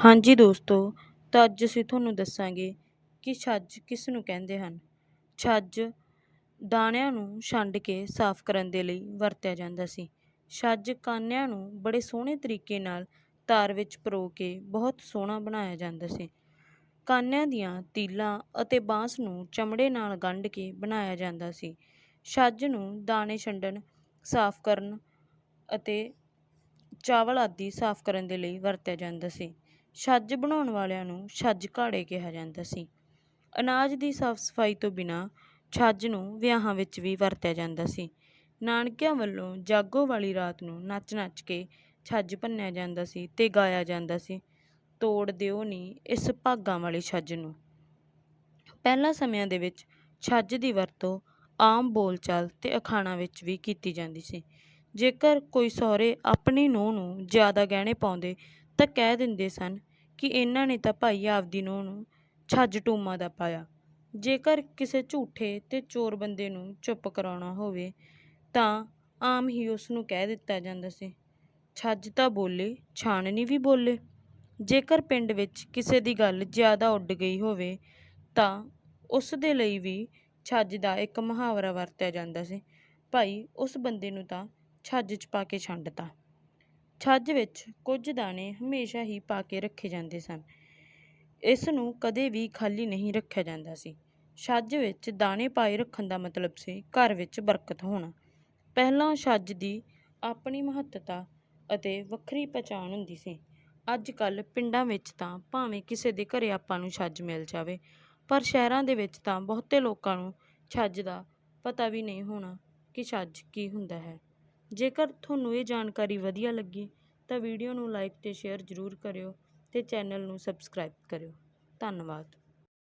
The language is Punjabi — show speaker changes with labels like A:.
A: ਹਾਂਜੀ ਦੋਸਤੋ, ਤਾਂ ਅੱਜ ਅਸੀਂ ਤੁਹਾਨੂੰ ਦੱਸਾਂਗੇ ਕਿ ਛੱਜ ਕਿਸ ਨੂੰ ਕਹਿੰਦੇ ਹਨ। ਛੱਜ ਦਾਣਿਆਂ ਨੂੰ ਛੰਡ ਕੇ ਸਾਫ਼ ਕਰਨ ਦੇ ਲਈ ਵਰਤਿਆ ਜਾਂਦਾ ਸੀ। ਛੱਜ ਕਾਨਿਆਂ ਨੂੰ ਬੜੇ ਸੋਹਣੇ ਤਰੀਕੇ ਨਾਲ ਤਾਰ ਵਿੱਚ ਪਰੋ ਕੇ ਬਹੁਤ ਸੋਹਣਾ ਬਣਾਇਆ ਜਾਂਦਾ ਸੀ। ਕਾਨਿਆਂ ਦੀਆਂ ਤੀਲਾਂ ਅਤੇ ਬਾਂਸ ਨੂੰ ਚਮੜੇ ਨਾਲ ਗੰਢ ਕੇ ਬਣਾਇਆ ਜਾਂਦਾ ਸੀ। ਛੱਜ ਨੂੰ ਦਾਣੇ ਛੰਡਣ, ਸਾਫ਼ ਕਰਨ ਅਤੇ ਚਾਵਲ ਆਦਿ ਸਾਫ਼ ਕਰਨ ਦੇ ਲਈ ਵਰਤਿਆ ਜਾਂਦਾ ਸੀ। ਛੱਜ ਬਣਾਉਣ ਵਾਲਿਆਂ ਨੂੰ ਛੱਜ ਘਾੜੇ ਕਿਹਾ ਜਾਂਦਾ ਸੀ। ਅਨਾਜ ਦੀ ਸਾਫ਼ ਸਫ਼ਾਈ ਤੋਂ ਬਿਨਾਂ ਛੱਜ ਨੂੰ ਵਿਆਹਾਂ ਵਿੱਚ ਵੀ ਵਰਤਿਆ ਜਾਂਦਾ ਸੀ। ਨਾਨਕਿਆਂ ਵੱਲੋਂ ਜਾਗੋ ਵਾਲੀ ਰਾਤ ਨੂੰ ਨੱਚ ਨੱਚ ਕੇ ਛੱਜ ਭੰਨਿਆ ਜਾਂਦਾ ਸੀ ਤੇ ਗਾਇਆ ਜਾਂਦਾ ਸੀ। ਤੋੜ ਦਿਓ ਨਹੀਂ ਇਸ ਭਾਗਾਂ ਵਾਲੀ ਛੱਜ ਨੂੰ। ਪਹਿਲਾਂ ਸਮਿਆਂ ਦੇ ਵਿੱਚ ਛੱਜ ਦੀ ਵਰਤੋਂ ਆਮ ਬੋਲਚਾਲ ਤੇ ਅਖਾਣਾਂ ਵਿੱਚ ਵੀ ਕੀਤੀ ਜਾਂਦੀ ਸੀ। ਜੇਕਰ ਕੋਈ ਸਹੁਰੇ ਆਪਣੀ ਨੂੰਹ ਨੂੰ ਜ਼ਿਆਦਾ ਗਹਿਣੇ ਪਾਉਂਦੇ ਤਾਂ ਕਹਿ ਦਿੰਦੇ ਸਨ ਕਿ ਇਹਨਾਂ ਨੇ ਤਾਂ ਭਾਈ ਆਪਦੀ ਨੂੰਹ ਨੂੰ ਛੱਜ ਟੂਮਾ ਦਾ ਪਾਇਆ। ਜੇਕਰ ਕਿਸੇ ਝੂਠੇ ਤੇ ਚੋਰ ਬੰਦੇ ਨੂੰ ਚੁੱਪ ਕਰਾਉਣਾ ਹੋਵੇ, ਤਾਂ ਆਮ ਹੀ ਉਸ ਨੂੰ ਕਹਿ ਦਿੱਤਾ ਜਾਂਦਾ ਸੀ, ਛੱਜ ਤਾਂ ਬੋਲੇ ਛਾਨਣੀ ਵੀ ਬੋਲੇ। ਜੇਕਰ ਪਿੰਡ ਵਿੱਚ ਕਿਸੇ ਦੀ ਗੱਲ ਜ਼ਿਆਦਾ ਉੱਡ ਗਈ ਹੋਵੇ, ਤਾਂ ਉਸ ਦੇ ਲਈ ਵੀ ਛੱਜ ਦਾ ਇੱਕ ਮੁਹਾਵਰਾ ਵਰਤਿਆ ਜਾਂਦਾ ਸੀ। ਭਾਈ ਉਸ ਬੰਦੇ ਨੂੰ ਤਾਂ ਛੱਜ 'ਚ ਪਾ ਕੇ ਛੰਡਤਾ। ਛੱਜ ਵਿੱਚ ਕੁਝ ਦਾਣੇ ਹਮੇਸ਼ਾ ਹੀ ਪਾ ਕੇ ਰੱਖੇ ਜਾਂਦੇ ਸਨ। ਇਸ ਨੂੰ ਕਦੇ ਵੀ ਖਾਲੀ ਨਹੀਂ ਰੱਖਿਆ ਜਾਂਦਾ ਸੀ। ਛੱਜ ਵਿੱਚ ਦਾਣੇ ਪਾਏ ਰੱਖਣ ਦਾ ਮਤਲਬ ਸੀ ਘਰ ਵਿੱਚ ਬਰਕਤ ਹੋਣਾ। ਪਹਿਲਾਂ ਛੱਜ ਦੀ ਆਪਣੀ ਮਹੱਤਤਾ ਅਤੇ ਵੱਖਰੀ ਪਛਾਣ ਹੁੰਦੀ ਸੀ। ਅੱਜ ਕੱਲ੍ਹ ਪਿੰਡਾਂ ਵਿੱਚ ਤਾਂ ਭਾਵੇਂ ਕਿਸੇ ਦੇ ਘਰੇ ਆਪਾਂ ਨੂੰ ਛੱਜ ਮਿਲ ਜਾਵੇ, ਪਰ ਸ਼ਹਿਰਾਂ ਦੇ ਵਿੱਚ ਤਾਂ ਬਹੁਤੇ ਲੋਕਾਂ ਨੂੰ ਛੱਜ ਦਾ ਪਤਾ ਵੀ ਨਹੀਂ ਹੋਣਾ ਕਿ ਛੱਜ ਕੀ ਹੁੰਦਾ ਹੈ। ਜੇਕਰ ਤੁਹਾਨੂੰ ਇਹ ਜਾਣਕਾਰੀ ਵਧੀਆ ਲੱਗੀ, ਤਾਂ ਵੀਡੀਓ ਨੂੰ ਲਾਈਕ ਅਤੇ ਸ਼ੇਅਰ ਜ਼ਰੂਰ ਕਰਿਓ ਅਤੇ ਚੈਨਲ ਨੂੰ ਸਬਸਕ੍ਰਾਈਬ ਕਰਿਓ। ਧੰਨਵਾਦ।